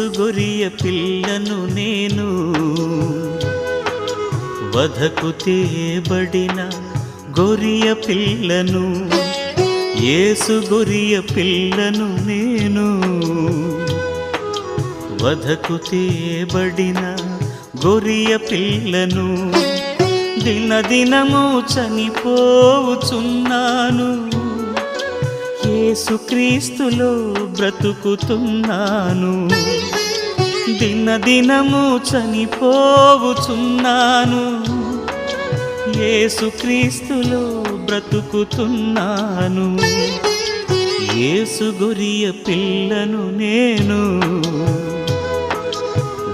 గొరియ పిల్లను నేను వధకు తేబడిన గొరియ పిల్లను ఏసు గొరియ పిల్లను నేను వధకు తేబడిన గొరియ పిల్లను. దినదినము చనిపోవుచున్నాను. యేసుక్రీస్తులో బ్రతుకుతున్నాను. దినదినము చనిపోవుచున్నాను. యేసుక్రీస్తులో బ్రతుకుతున్నాను. ఏసు గొరియ పిల్లను నేను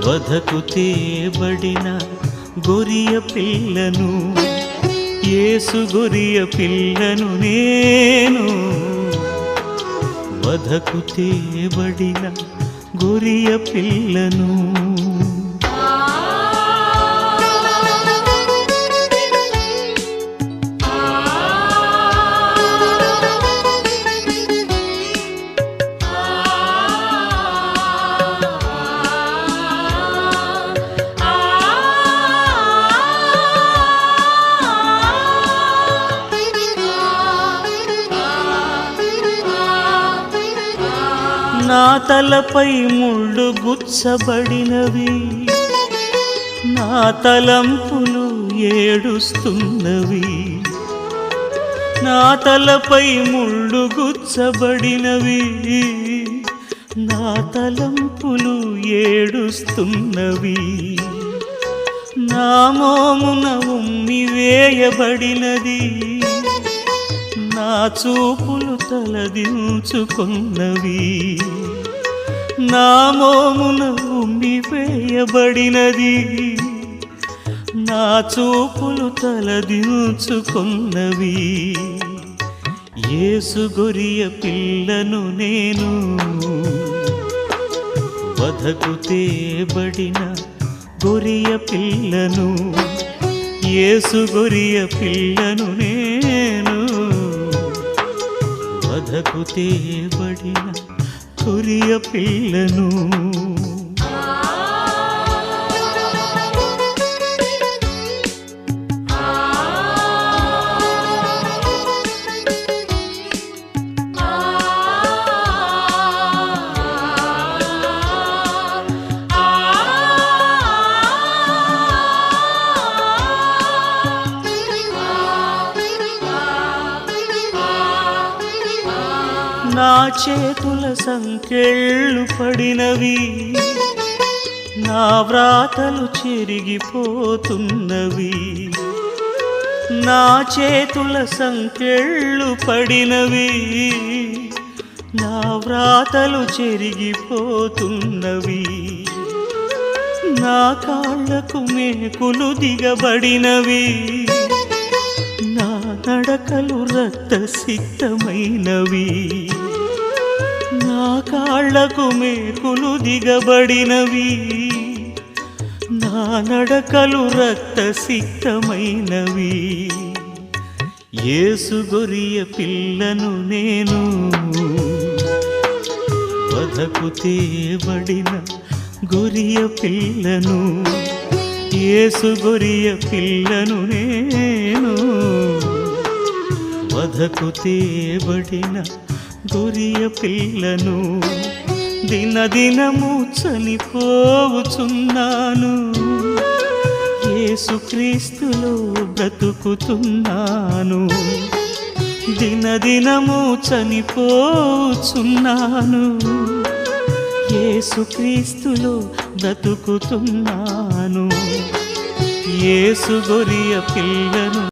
వధకు తేబడిన గొరియ పిల్లను. ఏసు గొరియ పిల్లను నేను వధకు తేబడిన గొరియ పిల్లను నా తలపై ముళ్ళు గుచ్చబడినవి. నా తలంపులు ఏడుస్తున్నవి. నా తలపై ముళ్ళు గుచ్చబడినవి. నా తలంపులు ఏడుస్తున్నవి. నా మోమున ఉమ్మి వేయబడినది. చూపులు తలదించుకున్నవి. నా మోమున ఉమ్మి నా చూపులు తలదించుకున్నవి. ఏసు గొరియ పిల్లను నేను వధకు తేబడిన గొరియ పిల్లను. ఏసు గొరియ పిల్లను నేను వధకు తేబడిన గొరియ పిల్లను నా చేతుల సంకెళ్ళు పడినవి. నా వ్రాతలు చెరిగిపోతున్నవి. నా చేతుల సంకెళ్ళు పడినవి. నా వ్రాతలు చెరిగిపోతున్నవి. నా కాళ్ళకు మేకులు దిగబడినవి. నా నడకలు రక్తసిక్తమైనవి. నా కాళ్ళకు మేకులు దిగబడినవి. నా నడకలు రక్త సిక్తమైనవి గొరియ పిల్లను నేను వధకు తేబడిన గొరియ పిల్లను. ఏసుగొరియ గొరియ పిల్లను నేను వధకు తేబడిన గొరియ పిల్లను దినదినము చనిపోవుచున్నాను. యేసుక్రీస్తులో బ్రతుకుతున్నాను. దినదినము చనిపోచున్నాను యేసుక్రీస్తులో బ్రతుకుతున్నాను. యేసు గొరియ పిల్లను